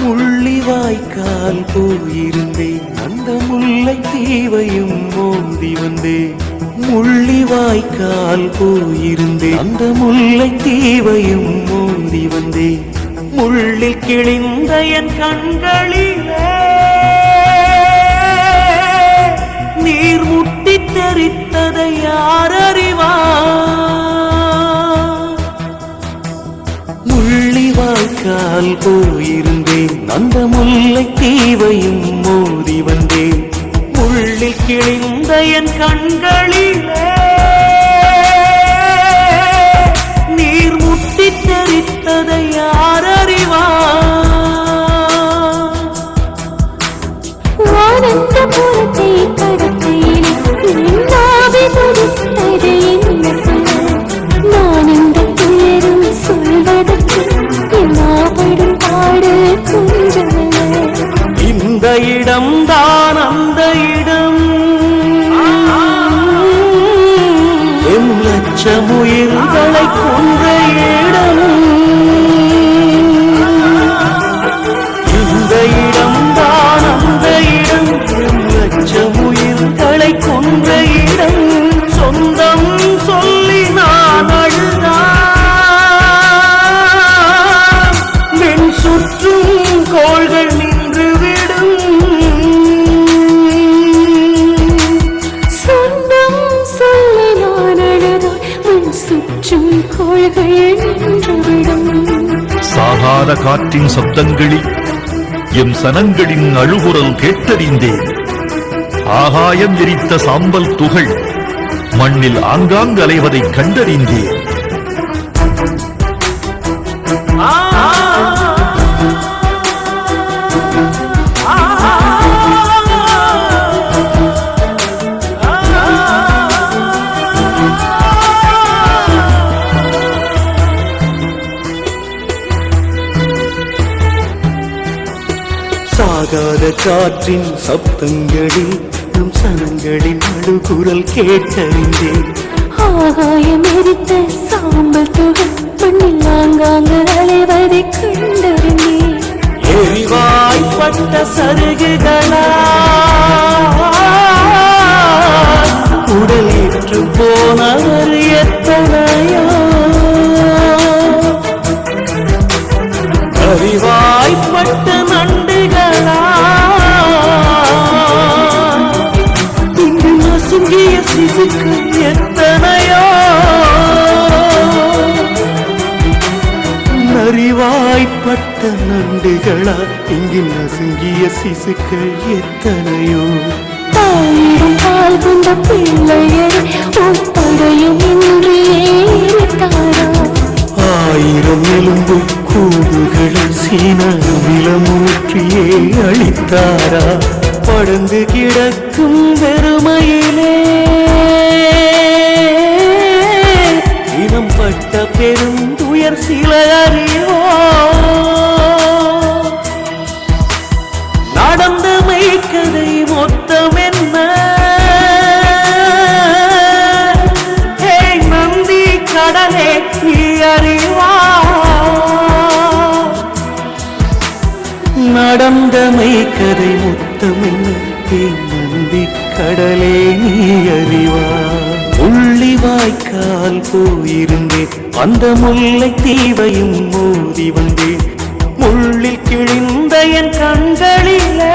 முள்ளிவாய்க்கால் போயிருந்தேன். அந்த முல்லை தீவையும் மோதி வந்தேன். முள்ளிவாய்க்கால் போயிருந்தேன். அந்த முல்லை தீவையும் மோதி வந்தேன். முள்ளில் கிழிந்த என் கண்களிலே நீர் முட்டி தெரித்ததை யார் அறிவார் முள்ளிவாய்க்கால் போயிருந்தேன். அந்த முல்லை தீவையும் மோதி வந்தேன். உள்ளில் கிழிந்த என் கண்களிலே நீர் முட்டி தெரித்ததை யார் அறிவா வானந்த கடக்கையிலே லட்சம் உயிர்களை கொன்ற சாகாத காற்றின் சப்தங்களில் எம் சனங்களின் அழுகுரல் கேட்டறிந்தேன். ஆகாயம் எரித்த சாம்பல் துகள் மண்ணில் ஆங்காங்கலைவதைக் கண்டறிந்தேன். சாகாத காற்றின் சப்தங்களில் நம் சனங்களின் அழுகுரல் கேட்டறிந்தேன். ஆகாயம் எரித்த சாம்பல் துகள் மண்ணில் ஆங்காங்கு அலைவதை கண்டறிந்தேன். எரிவாய்ப்பட்ட சருகுகளா உடல் ஏற்று போனவர் எத்தனையோ இங்கு நசுங்கிய சிசுக்கள் எத்தனையோ? தாயிடம் பால் கொண்ட பிள்ளையரை ஒப்படையும் இன்றியே தாரா ஆயிரம் எலும்பு கூடுகளை சீனமிலமூற்றியே அளித்தாரா படந்து கிடக்கும் வெறுமையிலே. இனம் பட்ட பெருந்துயர் சில அறிவோ அறிவா நடந்தமை கதை மொத்தம் நந்தி கடலே நீ அறிவா உள்ளி வாய்க்கால் போயிருந்தேன் அந்த முல்லை தீவையும் மோதி வந்தேன். முள்ளில் கிழிந்த என் கண்களிலே